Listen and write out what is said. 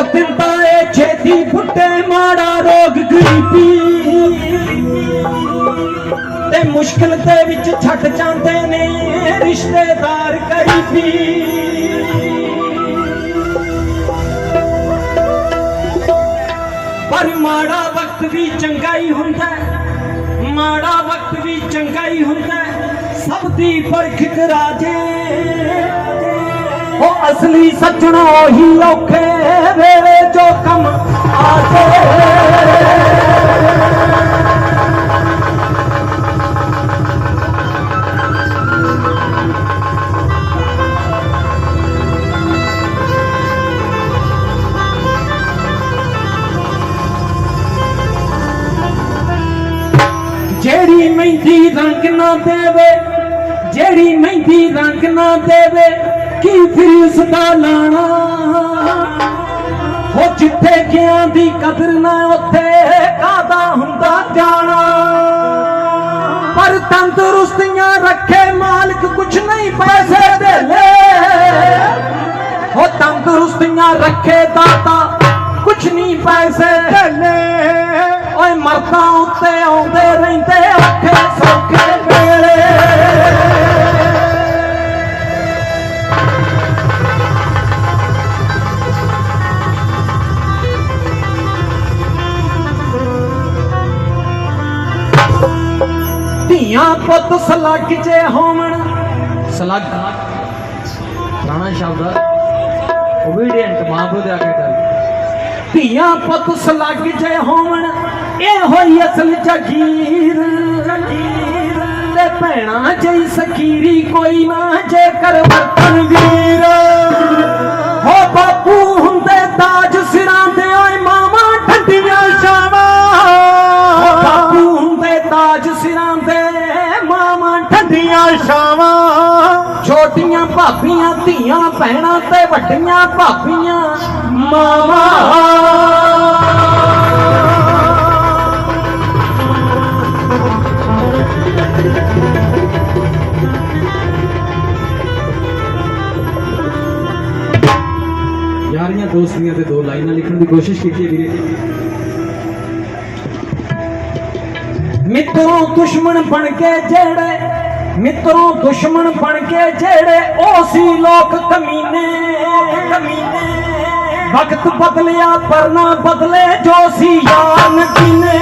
ਕਰ ਦਿੰਦਾ ਏ, ਛੇਤੀ ਫੁੱਟੇ ਮਾੜਾ ਰੋਗ ਗਰੀਬੀ। ਤੇ ਮੁਸ਼ਕਲ ਦੇ ਵਿੱਚ ਛੱਡ ਜਾਂਦੇ ਨੇ ਰਿਸ਼ਤੇਦਾਰ ਕਰੀਬੀ। ਪਰ ਮਾੜਾ ਵਕਤ ਵੀ ਚੰਗਾ ਹੀ ਹੁੰਦਾ ਮਾੜਾ ਵਕਤ ਵੀ ਚੰਗਾ ਹੀ ਹੁੰਦਾ ਸਭ ਦੀ ਪਰਖ ਕਰਾ ਜੇ ਅਸਲੀ ਸੱਜਣਾ ਉਹੀ ਔਖੇ ਵੇਲੇ ਜੋ ਕੰਮ ਆ ਜਿਹੜੀ ਮਹਿੰਦੀ ਰੰਗ ਨਾ ਦੇਵੇ, ਜਿਹੜੀ ਮਹਿੰਦੀ ਰੰਗ ਨਾ ਦੇਵੇ ਕੀ ਫਿਰ ਉਸ ਦਾ ਲਾਣਾ। ਹੋ ਜਿੱਥੇ ਗਿਆ ਦੀ ਕਦਰ ਨਾ, ਉੱਥੇ ਕਾਦਾ ਹੁੰਦਾ ਜਾਣਾ। ਪਰ ਤੰਦਰੁਸਤੀਆਂ ਰੱਖੇ ਮਾਲਕ ਕੁਛ ਨਹੀਂ ਪੈਸੇ ਦੇ ਲੈ ਹੋ ਤੰਦਰੁਸਤੀਆਂ ਰੱਖੇ ਦਾਤਾ ਕੁਛ ਨਹੀਂ ਪੈਸੇ ਦੇ ਲੈ ਓਏ ਮਰਦਾਂ ਉੱਤੇ ਆਉਂਦੇ ਰਹਿੰਦੇ ਧੀਆਂ ਪੁੱਤ ਸਲੱਗ ਜੇ ਹੋਵਣ। ਸਲੱਗ। ਪੁਰਾਣਾ ਸ਼ਬਦ ਓਬੀਡੀਐਂਟ ਮਾਂ ਪਿਓ ਦੇ ਆਗੇ ਕਰ। ਧੀਆਂ ਪੁੱਤ ਸਲੱਗ ਜੇ ਹੋਵਣ ਇਹ ਹੋਈ ਅਸਲ ਜਗੀਰ ਤੇ ਭੈਣਾ ਜਈ ਸਕੀਰੀ ਕੋਈ ਨਾ ਜੇਕਰ ਵਰਤਨ ਵੀਰ। ਹੋ ਬਾਪੂ ਹੁੰਦੇ ਤਾਜ ਸਿਰਾਂ ਤੇ ਓਏ ਮਾਵਾਂ ਠੰਡੀਆਂ ਹੋ ਬਾਪੂ ਹੁੰਦੇ ਤਾਜ ਸਿਰਾਂ ਤੇ ਮਾਵਾਂ ਛਾਵਾਂ। ਛੋਟੀਆਂ ਭਾਬੀਆਂ, ਧੀਆਂ, ਭੈਣਾਂ ਤੇ ਵੱਡੀਆਂ ਭਾਬੀਆਂ। ਮਾਵਾਂ। ਯਾਰੀਆਂ ਦੋਸਤੀਆਂ ਤੇ ਦੋ ਲਾਈਨਾਂ ਲਿਖਣ ਦੀ ਕੋਸ਼ਿਸ਼ ਕੀਤੀ ਹੈ ਵੀਰੇ। ਮਿੱਤਰੋਂ ਦੁਸ਼ਮਣ ਬਣ ਕੇ ਜਿਹੜੇ ਮਿੱਤਰੋਂ ਦੁਸ਼ਮਣ ਬਣ ਕੇ ਜਿਹੜੇ ਉਹ ਸੀ ਲੋਕ ਕਮੀਨੇ। ਕਮੀਨੇ ਵਕਤ ਬਦਲਿਆ ਪਰ ਨਾ ਬਦਲੇ ਜੋ ਸੀ ਯਾਰ ਨਕੀਨੇ